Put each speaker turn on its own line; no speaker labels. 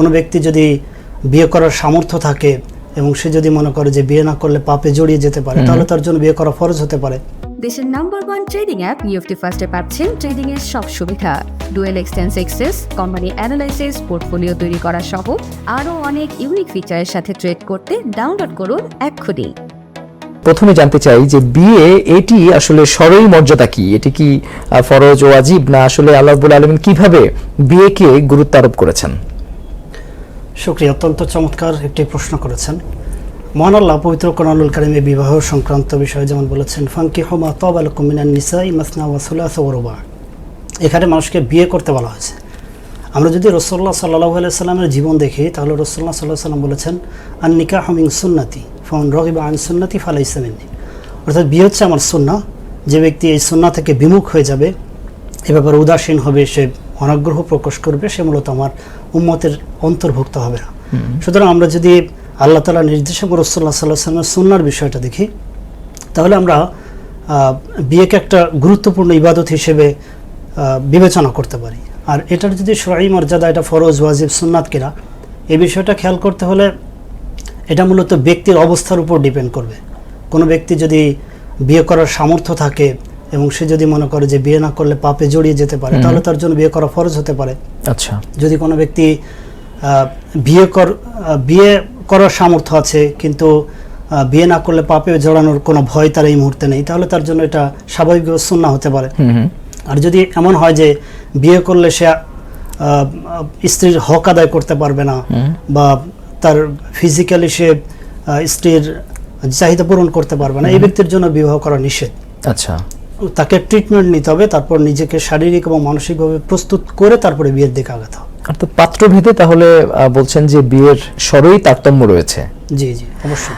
কোনো ব্যক্তি যদি বিয়ে করার সামর্থ্য থাকে এবং সে যদি মনে করে যে বিয়ে না করলে পাপে জড়িয়ে যেতে পারে তাহলে তার জন্য বিয়ে করা ফরজ হতে পারে।
দেশের নাম্বার ওয়ান ট্রেডিং অ্যাপ নিউফটি ফার্স্টে পাচ্ছেন ট্রেডিং এর সব সুবিধা। ডুয়েল এক্সটেন্স এক্সেস কোম্পানি অ্যানালাইসিস পোর্টফোলিও তৈরি করা সহ আরও অনেক ইউনিক ফিচারের সাথে ট্রেড করতে ডাউনলোড করুন এক্ষুনি।
প্রথমে জানতে চাই যে বিয়ে এটি আসলে সরই মর্যাদা কি? এটি কি ফরজ ও আজীব না আসলে আল্লাহ রাব্বুল আলমিন কীভাবে বিয়েকে গুরুত্ব আরোপ করেছেন?
শুক্রিয়া অত্যন্ত চমৎকার একটি প্রশ্ন করেছেন। মহান আল্লাহ, পবিত্র কোরআনুল কারিমে বিবাহ সংক্রান্ত বিষয়ে যেমন বলেছেন ফাঙ্কি হোমা তবাল কুমিনান নিসা ইমাসনা ওয়াসুল্লাহ ওরবা এখানে মানুষকে বিয়ে করতে বলা হয়েছে। আমরা যদি রসল্লাহ সাল্লাহ সাল্লামের জীবন দেখি, তাহলে রসল্লাহ সাল্লাহ সাল্লাম বলেছেন আর নিকা হমিং সুন্নাতি ফোন রহিবা আন সুন্নাতি ফালাই ইসলামিনী অর্থাৎ বিয়ে হচ্ছে আমার সুন্না যে ব্যক্তি এই সুন্না থেকে বিমুখ হয়ে যাবে, এ ব্যাপারে উদাসীন হবে, সে অনাগ্রহ প্রকাশ করবে, সে মূলত আমার উম্মতের অন্তর্ভুক্ত হবে না। সুতরাং আমরা যদি আল্লাহ তালা নির্দেশক রসল্লাহ সাল্লাহ সাল্লামের সুন্নার বিষয়টা দেখি তাহলে আমরা বিয়েকে একটা গুরুত্বপূর্ণ ইবাদত হিসেবে বিবেচনা করতে পারি। আর এটার যদি সরাই মর্যাদা এটা ফরজ ওয়াজিব সুন্নাত কিনা এই বিষয়টা খেয়াল করতে হলে এটা মূলত ব্যক্তির অবস্থার উপর ডিপেন্ড করবে। কোনো ব্যক্তি যদি বিয়ে করার সামর্থ্য থাকে এবং সে যদি মনে করে যে বিয়ে না করলে পাপে জড়িয়ে যেতে পারে তাহলে তার জন্য বিয়ে করা ফরজ হতে পারে।
আচ্ছা।
যদি কোনো ব্যক্তি বিয়ে কর বিয়ে করার সামর্থ্য আছে কিন্তু বিয়ে না করলে পাপে জড়ানোর কোনো ভয় তার এই মুহূর্তে নেই তাহলে তার জন্য এটা স্বাভাবিক সুন্না হতে পারে। আর যদি এমন হয় যে বিয়ে করলে সে স্ত্রীর হক আদায় করতে পারবে না বা তার ফিজিক্যালি সে স্ত্রীর চাহিদা পূরণ করতে পারবে না এই ব্যক্তির জন্য বিবাহ করা নিষেধ।
আচ্ছা।
তাকে ট্রিটমেন্ট নিতে হবে তারপর নিজেকে শারীরিক এবং মানসিকভাবে প্রস্তুত করে তারপরে বিয়ের দিকে আগাতে হবে।
অর্থাৎ পাত্রভেদে তাহলে বলছেন যে বিয়ের সরই তারতম্য রয়েছে।
জি জি অবশ্যই।